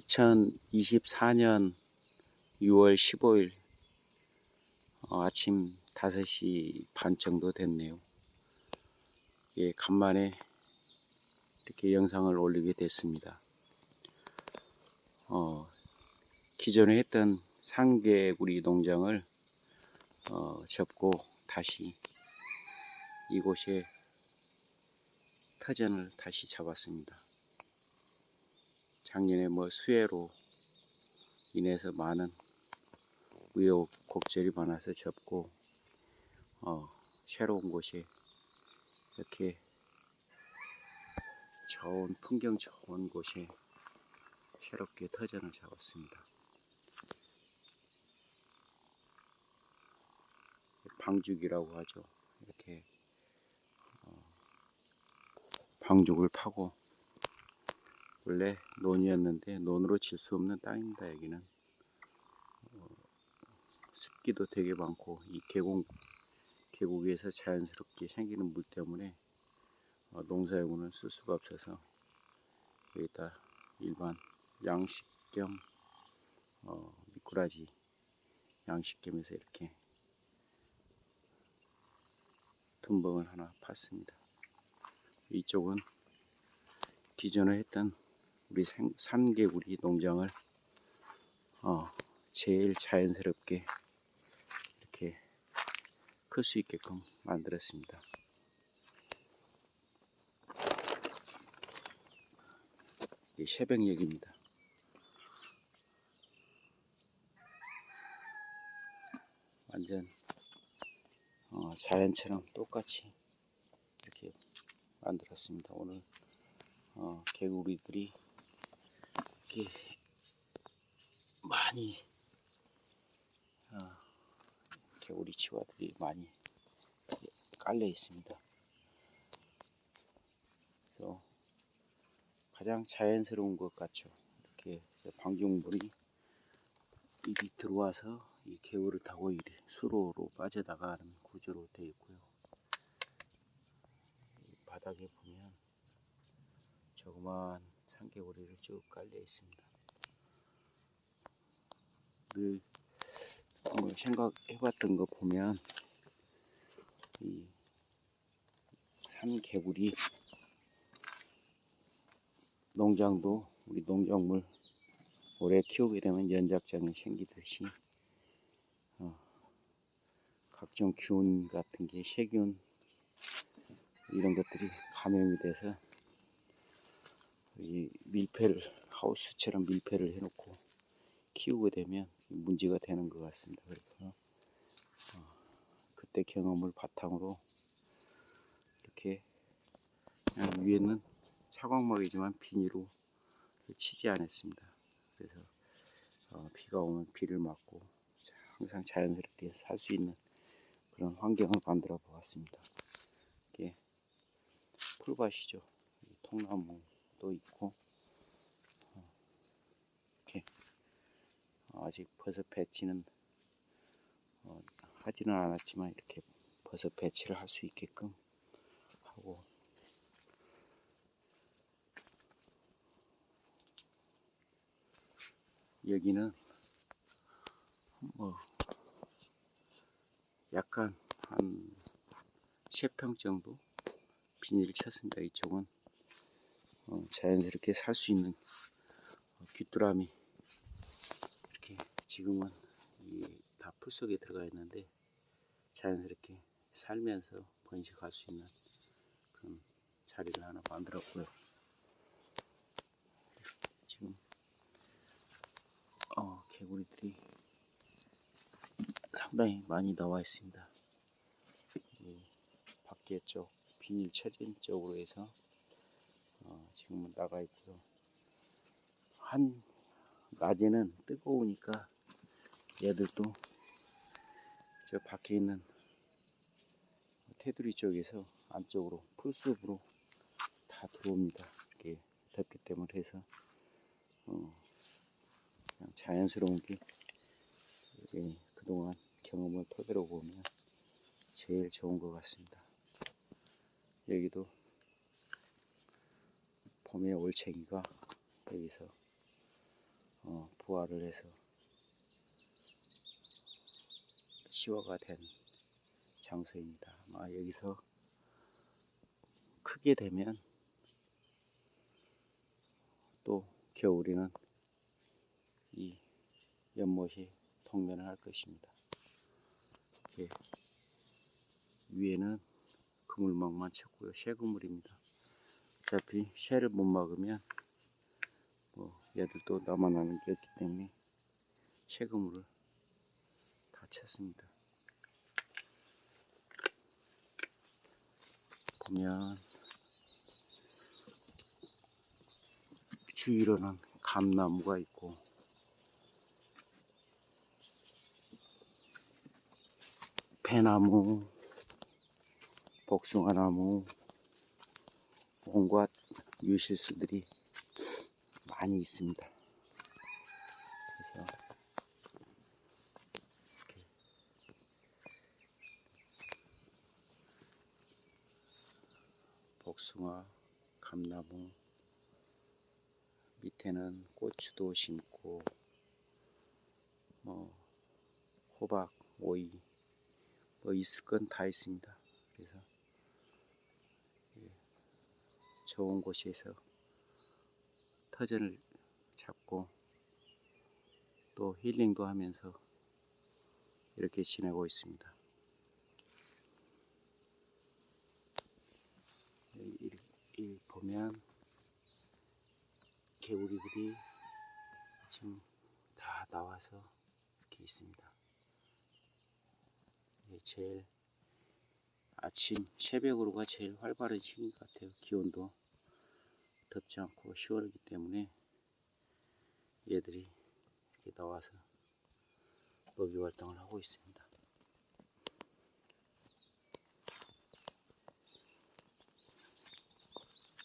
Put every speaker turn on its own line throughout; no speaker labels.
2024년 6월 15일 어, 아침 5시 반 정도 됐네요. 예, 간만에 이렇게 영상을 올리게 됐습니다. 어, 기존에 했던 상계구리 농장을 어, 접고 다시 이곳에 터전을 다시 잡았습니다. 작년에 뭐 수해로 인해서 많은 우여곡절이 많아서 접고 어, 새로운 곳에 이렇게 좋은 풍경 좋은 곳에 새롭게 터전을 잡았습니다. 방죽이라고 하죠. 이렇게 어, 방죽을 파고 원래 논이었는데 논으로 질 수 없는 땅입니다. 여기는 어, 습기도 되게 많고 이 계곡 계곡에서 자연스럽게 생기는 물 때문에 어, 농사용은 쓸 수가 없어서 여기다 일반 양식 겸 어, 미꾸라지 양식 겸해서 이렇게 tum벙을 하나 팠습니다. 이쪽은 기존에 했던 우리 생- 산개구리 농장을 어, 제일 자연스럽게 이렇게 클 수 있게끔 만들었습니다. 이 새벽녘입니다. 완전 어, 자연처럼 똑같이 이렇게 만들었습니다. 오늘 어, 개구리들이 이렇게 많이 어, 개구리 치와들이 많이 깔려 있습니다. 그래서 가장 자연스러운 것 같죠. 이렇게 방중물이 입이 들어와서 이 개울을 타고 이 수로로 빠져나가는 구조로 되어 있고요. 이 바닥에 보면 조그만 산개구리를 쭉 깔려 있습니다. 늘 어, 생각해봤던 거 보면 이 산개구리 농장도 우리 농작물 오래 키우게 되면 연작장이 생기듯이 어, 각종 균 같은 게 세균 이런 것들이 감염이 돼서 이 밀폐를 하우스처럼 밀폐를 해놓고 키우게 되면 문제가 되는 것 같습니다. 그래서 어, 그때 경험을 바탕으로 이렇게 위에는 차광막이지만 비닐로 치지 않았습니다. 그래서 어, 비가 오면 비를 맞고 항상 자연스럽게 살 수 있는 그런 환경을 만들어 보았습니다. 이게 풀밭이죠. 이 통나무 도 있고 어, 이렇게 아직 버섯 배치는 어, 하지는 않았지만 이렇게 버섯 배치를 할 수 있게끔 하고 여기는 뭐 약간 한세평 정도 비닐을 쳤습니다. 이쪽은 어, 자연스럽게 살 수 있는 어, 귀뚜라미 이렇게 지금은 다 풀 속에 들어가 있는데 자연스럽게 살면서 번식할 수 있는 그런 자리를 하나 만들었고요. 지금 어, 개구리들이 상당히 많이 나와 있습니다. 이 밖에 쪽 비닐 쳐진 쪽으로 해서 어, 지금은 나가 있고요. 한 낮에는 뜨거우니까 얘들도 저 밖에 있는 테두리 쪽에서 안쪽으로 풀숲으로 다 들어옵니다. 이렇게 덥기 때문에 해서 어, 그냥 자연스러운 게 예, 그동안 경험을 토대로 보면 제일 좋은 것 같습니다. 여기도 봄의 올챙이가 여기서 어, 부화를 해서 시화가 된 장소입니다. 아마 여기서 크게 되면 또 겨울에는 이 연못이 통면을 할 것입니다. 이렇게 위에는 그물망만 쳤고요. 쇠그물입니다. 어차피 쇠를 못 막으면 뭐 얘들도 남아나는 게 없기 때문에 쇠그물을 다 쳤습니다. 보면 주위로는 감나무가 있고 배나무, 복숭아나무, 온갖 유실수들이 많이 있습니다. 그래서 이렇게 복숭아, 감나무, 밑에는 고추도 심고 뭐 호박, 오이 뭐 있을 건 다 있습니다. 그래서 예, 좋은 곳에서 터전을 잡고 또 힐링도 하면서 이렇게 지내고 있습니다. 이- 이 보면 개구리들이 지금 다 나와서 이렇게 있습니다. 이게 제일 아침 새벽으로가 제일 활발한 시기 같아요. 기온도 덥지 않고 10월이기 때문에 얘들이 이렇게 나와서 먹이 활동을 하고 있습니다.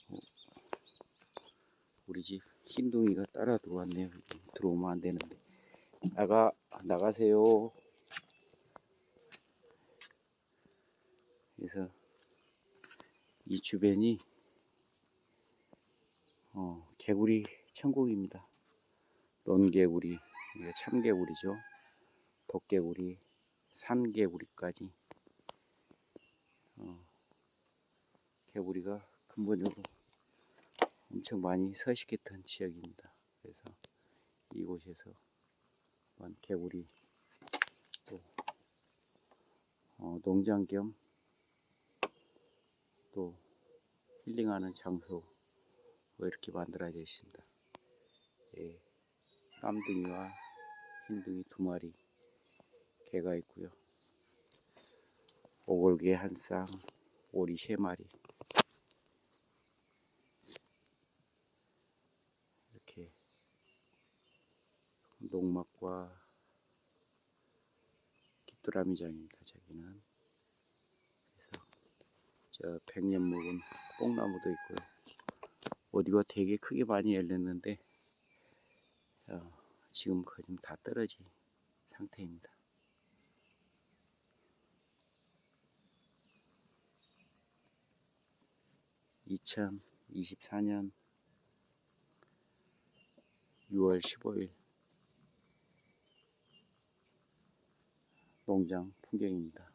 어, 우리 집 흰둥이가 따라 들어왔네요. 들어오면 안 되는데. 나가, 나가세요. 그래서 이 주변이 어, 개구리 천국입니다. 논개구리, 참개구리죠. 독개구리, 산개구리까지 어, 개구리가 근본적으로 엄청 많이 서식했던 지역입니다. 그래서 이곳에서 개구리 또 어, 농장 겸 또 힐링하는 장소로 이렇게 만들어져 있습니다. 예, 깜둥이와 흰둥이 두 마리 개가 있고요. 오골개 한 쌍, 오리 세 마리. 이렇게 농막과 귀뚜라미장입니다. 저기는 저 백년 묵은 뽕나무도 있고요. 어디가 되게 크게 많이 열렸는데 어, 지금 거의 좀 다 떨어진 상태입니다. (2024년 6월 15일) 농장 풍경입니다.